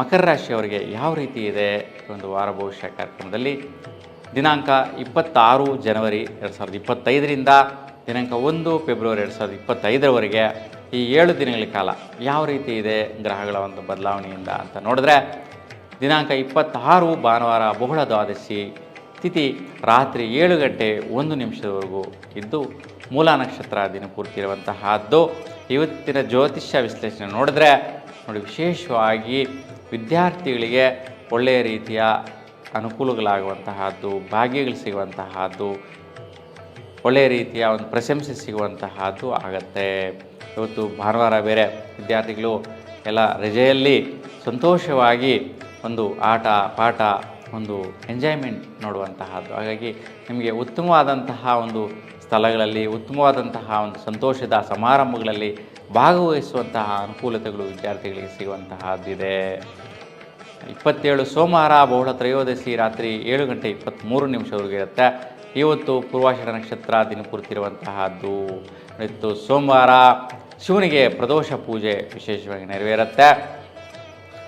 ಮಕರ ರಾಶಿಯವರಿಗೆ ಯಾವ ರೀತಿ ಇದೆ? ಒಂದು ವಾರ ಭವಿಷ್ಯ ಕಾರ್ಯಕ್ರಮದಲ್ಲಿ ದಿನಾಂಕ ಇಪ್ಪತ್ತಾರು ಜನವರಿ ಎರಡು ಸಾವಿರದ ಇಪ್ಪತ್ತೈದರಿಂದ ದಿನಾಂಕ ಒಂದು ಫೆಬ್ರವರಿ ಎರಡು ಸಾವಿರದ ಇಪ್ಪತ್ತೈದರವರೆಗೆ ಈ ಏಳು ದಿನಗಳ ಕಾಲ ಯಾವ ರೀತಿ ಇದೆ ಗ್ರಹಗಳ ಒಂದು ಬದಲಾವಣೆಯಿಂದ ಅಂತ ನೋಡಿದ್ರೆ ದಿನಾಂಕ ಇಪ್ಪತ್ತಾರು ಭಾನುವಾರ ಬಹುಳ ದ್ವಾದಶಿ ತಿಥಿ ರಾತ್ರಿ ಏಳು ಗಂಟೆ ಒಂದು ನಿಮಿಷದವರೆಗೂ ಇದ್ದು ಮೂಲ ನಕ್ಷತ್ರ ದಿನಪೂರ್ತಿ ಇರುವಂತಹದ್ದು. ಇವತ್ತಿನ ಜ್ಯೋತಿಷ್ಯ ವಿಶ್ಲೇಷಣೆ ನೋಡಿದ್ರೆ ನೋಡಿ ವಿಶೇಷವಾಗಿ ವಿದ್ಯಾರ್ಥಿಗಳಿಗೆ ಒಳ್ಳೆಯ ರೀತಿಯ ಅನುಕೂಲಗಳಾಗುವಂತಹದ್ದು, ಭಾಗ್ಯಗಳು ಸಿಗುವಂತಹದ್ದು, ಒಳ್ಳೆಯ ರೀತಿಯ ಒಂದು ಪ್ರಶಂಸೆ ಸಿಗುವಂತಹದ್ದು ಆಗತ್ತೆ. ಇವತ್ತು ಭಾನುವಾರ ಬೇರೆ ವಿದ್ಯಾರ್ಥಿಗಳು ಎಲ್ಲ ರಜೆಯಲ್ಲಿ ಸಂತೋಷವಾಗಿ ಒಂದು ಆಟ, ಪಾಠ, ಒಂದು ಎಂಜಾಯ್ಮೆಂಟ್ ನೋಡುವಂತಹದ್ದು. ಹಾಗಾಗಿ ನಿಮಗೆ ಉತ್ತಮವಾದಂತಹ ಒಂದು ಸ್ಥಳಗಳಲ್ಲಿ ಉತ್ತಮವಾದಂತಹ ಒಂದು ಸಂತೋಷದ ಸಮಾರಂಭಗಳಲ್ಲಿ ಭಾಗವಹಿಸುವಂತಹ ಅನುಕೂಲತೆಗಳು ವಿದ್ಯಾರ್ಥಿಗಳಿಗೆ ಸಿಗುವಂತಹದ್ದಿದೆ. ಇಪ್ಪತ್ತೇಳು ಸೋಮವಾರ ಬಹುಳ ತ್ರಯೋದಶಿ ರಾತ್ರಿ ಏಳು ಗಂಟೆ ಇಪ್ಪತ್ತ್ಮೂರು ನಿಮಿಷವರೆಗೆ ಇರುತ್ತೆ. ಇವತ್ತು ಪೂರ್ವಾಷಾಢ ನಕ್ಷತ್ರ ದಿನಪೂರ್ತಿ ಇರುವಂತಹದ್ದು ಇವತ್ತು ಸೋಮವಾರ ಶಿವನಿಗೆ ಪ್ರದೋಷ ಪೂಜೆ ವಿಶೇಷವಾಗಿ ನೆರವೇರುತ್ತೆ.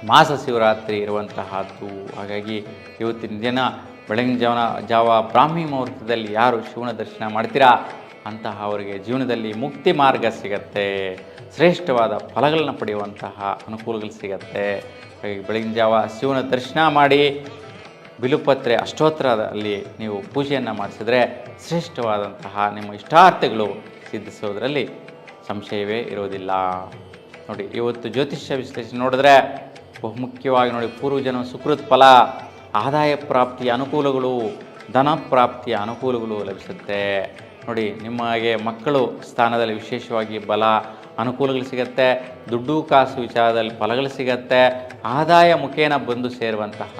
ಮಾಸ ಶಿವರಾತ್ರಿ ಇರುವಂತಹದ್ದು. ಹಾಗಾಗಿ ಇವತ್ತಿನ ದಿನ ಬೆಳಗಿನ ಜಾವ ಜಾವ ಬ್ರಾಹ್ಮಿ ಮುಹೂರ್ತದಲ್ಲಿ ಯಾರು ಶಿವನ ದರ್ಶನ ಮಾಡ್ತೀರಾ? ಅಂತಹ ಅವರಿಗೆ ಜೀವನದಲ್ಲಿ ಮುಕ್ತಿ ಮಾರ್ಗ ಸಿಗತ್ತೆ. ಶ್ರೇಷ್ಠವಾದ ಫಲಗಳನ್ನು ಪಡೆಯುವಂತಹ ಅನುಕೂಲಗಳು ಸಿಗತ್ತೆ. ಹಾಗಾಗಿ ಬೆಳಗಿನ ಜಾವ ಶಿವನ ದರ್ಶನ ಮಾಡಿ ಬಿಲುಪತ್ರೆ ಅಷ್ಟೋತ್ತರದಲ್ಲಿ ನೀವು ಪೂಜೆಯನ್ನು ಮಾಡಿಸಿದ್ರೆ ಶ್ರೇಷ್ಠವಾದಂತಹ ನಿಮ್ಮ ಇಷ್ಟಾರ್ಥಗಳು ಸಿದ್ಧಿಸೋದರಲ್ಲಿ ಸಂಶಯವೇ ಇರೋದಿಲ್ಲ ನೋಡಿ, ಇವತ್ತು ಜ್ಯೋತಿಷ್ಯ ವಿಶ್ಲೇಷಣೆ ನೋಡಿದ್ರೆ ಬಹುಮುಖ್ಯವಾಗಿ ನೋಡಿ ಪೂರ್ವಜನ ಸುಕೃತ್ ಫಲ. ಆದಾಯ ಪ್ರಾಪ್ತಿಯ ಅನುಕೂಲಗಳು, ಧನ ಪ್ರಾಪ್ತಿಯ ಅನುಕೂಲಗಳು ಲಭಿಸುತ್ತೆ. ನೋಡಿ ನಿಮಗೆ ಮಕ್ಕಳು ಸ್ಥಾನದಲ್ಲಿ ವಿಶೇಷವಾಗಿ ಬಲ, ಅನುಕೂಲಗಳು ಸಿಗತ್ತೆ. ದುಡ್ಡು, ಕಾಸು ವಿಚಾರದಲ್ಲಿ ಫಲಗಳು ಸಿಗತ್ತೆ. ಆದಾಯ ಮುಖೇನ ಬಂದು ಸೇರುವಂತಹ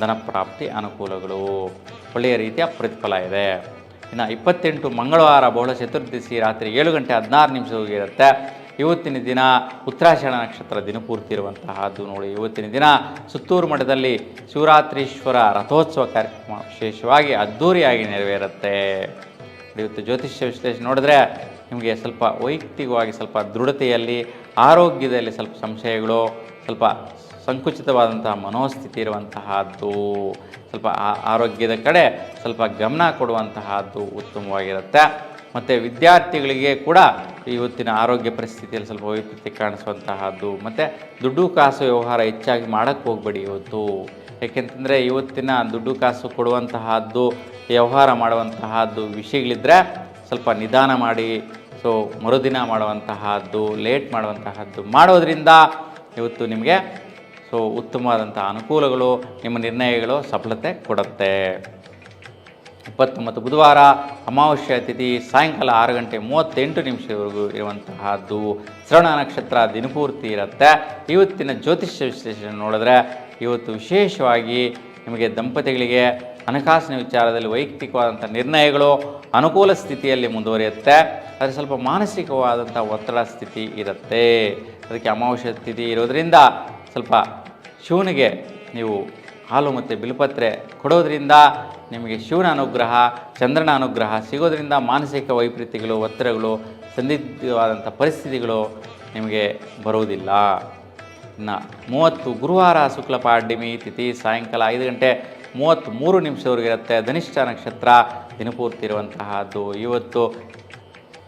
ಧನಪ್ರಾಪ್ತಿ ಅನುಕೂಲಗಳು. ಒಳ್ಳೆಯ ರೀತಿಯ ಪ್ರತಿಫಲ ಇದೆ. ಇನ್ನು ಇಪ್ಪತ್ತೆಂಟು ಮಂಗಳವಾರ ಬಹುಳ ಚತುರ್ದಶಿ ರಾತ್ರಿ ಏಳು ಗಂಟೆ ಹದಿನಾರು ನಿಮಿಷವಾಗಿರುತ್ತೆ ಇರುತ್ತೆ ಇವತ್ತಿನ ದಿನ ಉತ್ತರಾಷಾಢ ನಕ್ಷತ್ರ ದಿನಪೂರ್ತಿ ಇರುವಂತಹದ್ದು ನೋಡಿ. ಇವತ್ತಿನ ದಿನ ಸುತ್ತೂರು ಮಠದಲ್ಲಿ ಶಿವರಾತ್ರೀಶ್ವರ ರಥೋತ್ಸವ ಕಾರ್ಯಕ್ರಮ ವಿಶೇಷವಾಗಿ ಅದ್ಧೂರಿಯಾಗಿ ನೆರವೇರುತ್ತೆ. ಇವತ್ತು ಜ್ಯೋತಿಷ್ಯ ವಿಶ್ಲೇಷಣೆ ನೋಡಿದ್ರೆ ನಿಮಗೆ ಸ್ವಲ್ಪ ವೈಯಕ್ತಿಕವಾಗಿ ಸ್ವಲ್ಪ ದೃಢತೆಯಲ್ಲಿ, ಆರೋಗ್ಯದಲ್ಲಿ ಸ್ವಲ್ಪ ಸಂಶಯಗಳು, ಸ್ವಲ್ಪ ಸಂಕುಚಿತವಾದಂತಹ ಮನೋಸ್ಥಿತಿ ಇರುವಂತಹದ್ದು, ಸ್ವಲ್ಪ ಆರೋಗ್ಯದ ಕಡೆ ಸ್ವಲ್ಪ ಗಮನ ಕೊಡುವಂತಹದ್ದು ಉತ್ತಮವಾಗಿರುತ್ತೆ. ಮತ್ತು ವಿದ್ಯಾರ್ಥಿಗಳಿಗೆ ಕೂಡ ಇವತ್ತಿನ ಆರೋಗ್ಯ ಪರಿಸ್ಥಿತಿಯಲ್ಲಿ ಸ್ವಲ್ಪ ವೈಪರೀತ್ಯ ಕಾಣಿಸುವಂತಹದ್ದು, ಮತ್ತು ದುಡ್ಡು ಕಾಸು ವ್ಯವಹಾರ ಹೆಚ್ಚಾಗಿ ಮಾಡೋಕ್ಕೆ ಹೋಗಬೇಡಿ ಇವತ್ತು. ಏಕೆಂತಂದರೆ ಇವತ್ತಿನ ದುಡ್ಡು ಕಾಸು ಕೊಡುವಂತಹದ್ದು, ವ್ಯವಹಾರ ಮಾಡುವಂತಹದ್ದು ವಿಷಯಗಳಿದ್ದರೆ ಸ್ವಲ್ಪ ನಿಧಾನ ಮಾಡಿ, ಸೊ ಮರುದಿನ ಮಾಡುವಂತಹದ್ದು, ಲೇಟ್ ಮಾಡುವಂತಹದ್ದು ಮಾಡೋದ್ರಿಂದ ಇವತ್ತು ನಿಮಗೆ ಸೊ ಉತ್ತಮವಾದಂಥ ಅನುಕೂಲಗಳು, ನಿಮ್ಮ ನಿರ್ಣಯಗಳು ಸಫಲತೆ ಕೊಡುತ್ತೆ. ಇಪ್ಪತ್ತೊಂಬತ್ತು ಬುಧವಾರ ಅಮಾವಾಸ್ಯ ತಿಥಿ ಸಾಯಂಕಾಲ ಆರು ಗಂಟೆ ಮೂವತ್ತೆಂಟು ನಿಮಿಷದವರೆಗೂ ಇರುವಂತಹದ್ದು. ಶ್ರವಣ ನಕ್ಷತ್ರ ದಿನಪೂರ್ತಿ ಇರುತ್ತೆ. ಇವತ್ತಿನ ಜ್ಯೋತಿಷ್ಯ ವಿಶ್ಲೇಷಣೆ ನೋಡಿದ್ರೆ ಇವತ್ತು ವಿಶೇಷವಾಗಿ ನಿಮಗೆ ದಂಪತಿಗಳಿಗೆ ಹಣಕಾಸಿನ ವಿಚಾರದಲ್ಲಿ ವೈಯಕ್ತಿಕವಾದಂಥ ನಿರ್ಣಯಗಳು ಅನುಕೂಲ ಸ್ಥಿತಿಯಲ್ಲಿ ಮುಂದುವರಿಯುತ್ತೆ. ಆದರೆ ಸ್ವಲ್ಪ ಮಾನಸಿಕವಾದಂಥ ಒತ್ತಡ ಸ್ಥಿತಿ ಇರುತ್ತೆ. ಅದಕ್ಕೆ ಅಮಾವಾಸ್ಯ ಸ್ಥಿತಿ ಇರೋದರಿಂದ ಸ್ವಲ್ಪ ಶಿವನಿಗೆ ನೀವು ಹಾಲು ಮತ್ತು ಬಿಲ್ಪತ್ರೆ ಕೊಡೋದ್ರಿಂದ ನಿಮಗೆ ಶಿವನ ಅನುಗ್ರಹ, ಚಂದ್ರನ ಅನುಗ್ರಹ ಸಿಗೋದ್ರಿಂದ ಮಾನಸಿಕ ವೈಪರೀತ್ಯಗಳು, ಒತ್ತಡಗಳು, ಸಂದಿಗ್ಧವಾದಂಥ ಪರಿಸ್ಥಿತಿಗಳು ನಿಮಗೆ ಬರುವುದಿಲ್ಲ. ಇನ್ನು ಮೂವತ್ತು ಗುರುವಾರ ಶುಕ್ಲ ಪಾಡ್ಯಮಿ ತಿಥಿ ಸಾಯಂಕಾಲ ಐದು ಗಂಟೆ ಮೂವತ್ತ್ಮೂರು ನಿಮಿಷವರೆಗೆ ಇರುತ್ತೆ. ಧನಿಷ್ಠ ನಕ್ಷತ್ರ ದಿನಪೂರ್ತಿ ಇರುವಂತಹದ್ದು ಇವತ್ತು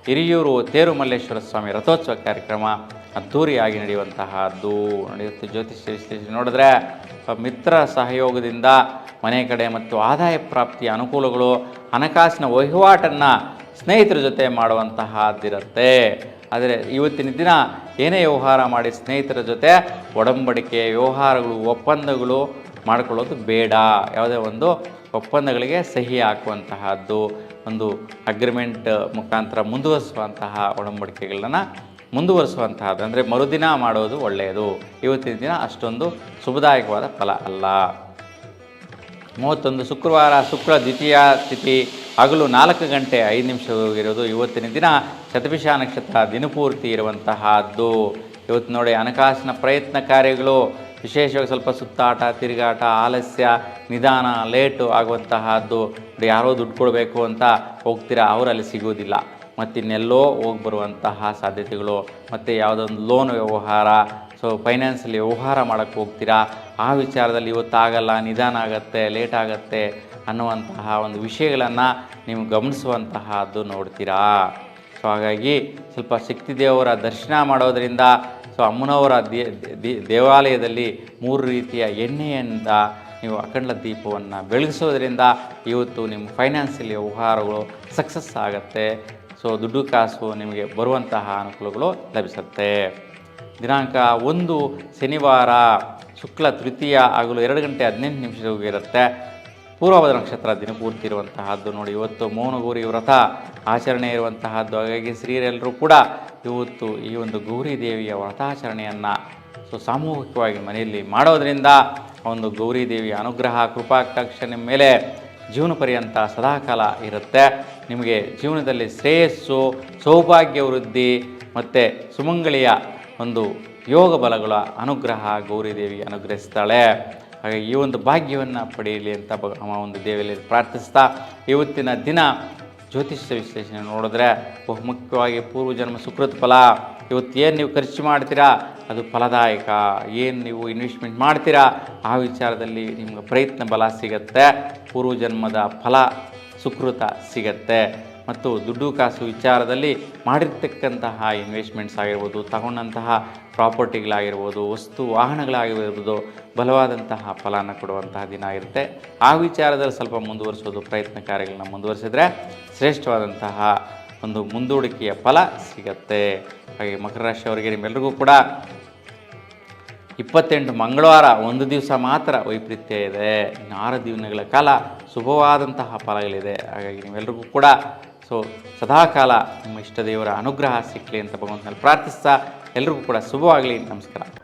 ಹಿರಿಯೂರು ತೇರುಮಲ್ಲೇಶ್ವರ ಸ್ವಾಮಿ ರಥೋತ್ಸವ ಕಾರ್ಯಕ್ರಮ ಅದ್ಧೂರಿಯಾಗಿ ನಡೆಯುವಂತಹದ್ದು ನಡೆಯುತ್ತೆ. ಜ್ಯೋತಿಷ್ಯ ವಿಶ್ಲೇಷಣೆ ನೋಡಿದ್ರೆ ಮಿತ್ರ ಸಹಯೋಗದಿಂದ ಮನೆ ಕಡೆ ಮತ್ತು ಆದಾಯ ಪ್ರಾಪ್ತಿಯ ಅನುಕೂಲಗಳು, ಹಣಕಾಸಿನ ವಹಿವಾಟನ್ನು ಸ್ನೇಹಿತರ ಜೊತೆ ಮಾಡುವಂತಹದ್ದಿರುತ್ತೆ. ಆದರೆ ಇವತ್ತಿನ ದಿನ ಏನೇ ವ್ಯವಹಾರ ಮಾಡಿ ಸ್ನೇಹಿತರ ಜೊತೆ ಒಡಂಬಡಿಕೆ, ವ್ಯವಹಾರಗಳು, ಒಪ್ಪಂದಗಳು ಮಾಡಿಕೊಳ್ಳೋದು ಬೇಡ. ಯಾವುದೇ ಒಂದು ಒಪ್ಪಂದಗಳಿಗೆ ಸಹಿ ಹಾಕುವಂತಹದ್ದು, ಒಂದು ಅಗ್ರಿಮೆಂಟ್ ಮುಖಾಂತರ ಮುಂದುವರಿಸುವಂತಹ ಒಡಂಬಡಿಕೆಗಳನ್ನು ಮುಂದುವರಿಸುವಂತಹದ್ದು. ಅಂದರೆ ಮರುದಿನ ಮಾಡೋದು ಒಳ್ಳೆಯದು. ಇವತ್ತಿನ ದಿನ ಅಷ್ಟೊಂದು ಶುಭದಾಯಕವಾದ ಫಲ ಅಲ್ಲ. ಮೂವತ್ತೊಂದು ಶುಕ್ರವಾರ, ಶುಕ್ರ ದ್ವಿತೀಯ ತಿಥಿ, ಹಗಲು ನಾಲ್ಕು ಗಂಟೆ ಐದು ನಿಮಿಷ ಹೋಗಿರೋದು ಇವತ್ತಿನ ದಿನ. ಶತಭಿಷ ನಕ್ಷತ್ರ ದಿನಪೂರ್ತಿ ಇರುವಂತಹದ್ದು. ಇವತ್ತು ನೋಡಿ ಹಣಕಾಸಿನ ಪ್ರಯತ್ನ ಕಾರ್ಯಗಳು, ವಿಶೇಷವಾಗಿ ಸ್ವಲ್ಪ ಸುತ್ತಾಟ, ತಿರುಗಾಟ, ಆಲಸ್ಯ, ನಿಧಾನ, ಲೇಟು ಆಗುವಂತಹದ್ದು. ಯಾರೋ ದುಡ್ಡು ಕೊಡಬೇಕು ಅಂತ ಹೋಗ್ತೀರಾ, ಅವರಲ್ಲಿ ಸಿಗೋದಿಲ್ಲ ಮತ್ತು ಇನ್ನೆಲ್ಲೋ ಹೋಗಿ ಬರುವಂತಹ ಸಾಧ್ಯತೆಗಳು, ಮತ್ತು ಯಾವುದೊಂದು ಲೋನ್ ವ್ಯವಹಾರ ಸೊ ಫೈನಾನ್ಸಲ್ಲಿ ವ್ಯವಹಾರ ಮಾಡೋಕ್ಕೆ ಹೋಗ್ತೀರಾ? ಆ ವಿಚಾರದಲ್ಲಿ ಇವತ್ತಾಗಲ್ಲ, ನಿಧಾನ ಆಗತ್ತೆ ಲೇಟ್ ಆಗತ್ತೆ ಅನ್ನುವಂತಹ ಒಂದು ವಿಷಯಗಳನ್ನು ನೀವು ಗಮನಿಸುವಂತಹದ್ದು ನೋಡ್ತೀರಾ? ಸೊ ಹಾಗಾಗಿ ಸ್ವಲ್ಪ ಶಕ್ತಿ ದೇವರ ದರ್ಶನ ಮಾಡೋದರಿಂದ ಸೊ ಅಮ್ಮನವರ ದೇವಾಲಯದಲ್ಲಿ ಮೂರು ರೀತಿಯ ಎಣ್ಣೆಯಿಂದ ನೀವು ಅಖಂಡ ದೀಪವನ್ನು ಬೆಳಗಿಸೋದ್ರಿಂದ ಇವತ್ತು ನಿಮ್ಮ ಫೈನಾನ್ಸಿಯಲ್ ವ್ಯವಹಾರಗಳು ಸಕ್ಸಸ್ ಆಗುತ್ತೆ. ಸೊ ದುಡ್ಡು ಕಾಸು ನಿಮಗೆ ಬರುವಂತಹ ಅನುಕೂಲಗಳು ಲಭಿಸುತ್ತೆ. ದಿನಾಂಕ ಒಂದು ಶನಿವಾರ ಶುಕ್ಲ ತೃತೀಯ ಆಗಲು ಎರಡು ಗಂಟೆ ಹದಿನೆಂಟು ನಿಮಿಷದವರೆಗೂ ಇರುತ್ತೆ. ಪೂರ್ವಭದ ನಕ್ಷತ್ರ ದಿನಪೂರ್ತಿ ಇರುವಂತಹದ್ದು ನೋಡಿ, ಇವತ್ತು ಮೌನ ಗೌರಿ ವ್ರತ ಆಚರಣೆ ಇರುವಂತಹದ್ದು. ಹಾಗಾಗಿ ಸ್ತ್ರೀಯರೆಲ್ಲರೂ ಕೂಡ ಇವತ್ತು ಈ ಒಂದು ಗೌರಿ ದೇವಿಯ ವ್ರತಾಚರಣೆಯನ್ನು ಸೊ ಸಾಮೂಹಿಕವಾಗಿ ಮನೆಯಲ್ಲಿ ಮಾಡೋದರಿಂದ ಒಂದು ಗೌರಿ ದೇವಿಯ ಅನುಗ್ರಹ ಕೃಪಾಕಟಾಕ್ಷ ನಿಮ್ಮ ಮೇಲೆ ಜೀವನ ಪರ್ಯಂತ ಸದಾಕಾಲ ಇರುತ್ತೆ. ನಿಮಗೆ ಜೀವನದಲ್ಲಿ ಶ್ರೇಯಸ್ಸು, ಸೌಭಾಗ್ಯ ವೃದ್ಧಿ ಮತ್ತು ಸುಮಂಗಳಿಯ ಒಂದು ಯೋಗ ಬಲಗಳ ಅನುಗ್ರಹ ಗೌರಿದೇವಿ ಅನುಗ್ರಹಿಸ್ತಾಳೆ. ಹಾಗೆ ಈ ಒಂದು ಭಾಗ್ಯವನ್ನು ಪಡೆಯಲಿ ಅಂತ ಆ ಒಂದು ದೇವಿಯಲ್ಲಿ ಪ್ರಾರ್ಥಿಸ್ತಾ, ಇವತ್ತಿನ ದಿನ ಜ್ಯೋತಿಷ್ಯ ವಿಶ್ಲೇಷಣೆ ನೋಡಿದ್ರೆ ಬಹುಮುಖ್ಯವಾಗಿ ಪೂರ್ವಜನ್ಮ ಸುಕೃತ ಫಲ. ಇವತ್ತು ಏನು ನೀವು ಖರ್ಚು ಮಾಡ್ತೀರಾ? ಅದು ಫಲದಾಯಕ. ಏನು ನೀವು ಇನ್ವೆಸ್ಟ್ಮೆಂಟ್ ಮಾಡ್ತೀರಾ? ಆ ವಿಚಾರದಲ್ಲಿ ನಿಮ್ಗೆ ಪ್ರಯತ್ನ ಬಲ ಸಿಗತ್ತೆ. ಪೂರ್ವಜನ್ಮದ ಫಲ ಸುಕೃತ ಸಿಗತ್ತೆ. ಮತ್ತು ದುಡ್ಡು ಕಾಸು ವಿಚಾರದಲ್ಲಿ ಮಾಡಿರ್ತಕ್ಕಂತಹ ಇನ್ವೆಸ್ಟ್ಮೆಂಟ್ಸ್ ಆಗಿರ್ಬೋದು, ತಗೊಂಡಂತಹ ಪ್ರಾಪರ್ಟಿಗಳಾಗಿರ್ಬೋದು ವಸ್ತು ವಾಹನಗಳಾಗಿರ್ಬೋದು, ಬಲವಾದಂತಹ ಫಲನ ಕೊಡುವಂತಹ ದಿನ ಇರುತ್ತೆ. ಆ ವಿಚಾರದಲ್ಲಿ ಸ್ವಲ್ಪ ಮುಂದುವರಿಸೋದು ಪ್ರಯತ್ನ ಕಾರ್ಯಗಳನ್ನ ಮುಂದುವರಿಸಿದ್ರೆ ಶ್ರೇಷ್ಠವಾದಂತಹ ಒಂದು ಮುಂದೂಡಿಕೆಯ ಫಲ ಸಿಗತ್ತೆ. ಹಾಗೆ ಮಕರ ರಾಶಿಯವರಿಗೆ ನಿಮ್ಮೆಲ್ಲರಿಗೂ ಕೂಡ ಇಪ್ಪತ್ತೆಂಟು ಮಂಗಳವಾರ ಒಂದು ದಿವಸ ಮಾತ್ರ ವೈಪರೀತ್ಯ ಇದೆ. ಆರು ದಿನಗಳ ಕಾಲ ಶುಭವಾದಂತಹ ಫಲಗಳಿದೆ. ಹಾಗಾಗಿ ನೀವೆಲ್ಲರಿಗೂ ಕೂಡ ಸೊ, ಸದಾಕಾಲ ನಿಮ್ಮ ಇಷ್ಟ ದೇವರ ಅನುಗ್ರಹ ಸಿಕ್ಕಲಿ ಅಂತ ಭಗವಂತನಲ್ಲಿ ಪ್ರಾರ್ಥಿಸ್ತಾ ಎಲ್ರಿಗೂ ಕೂಡ ಶುಭವಾಗಲಿ. ನಮಸ್ಕಾರ.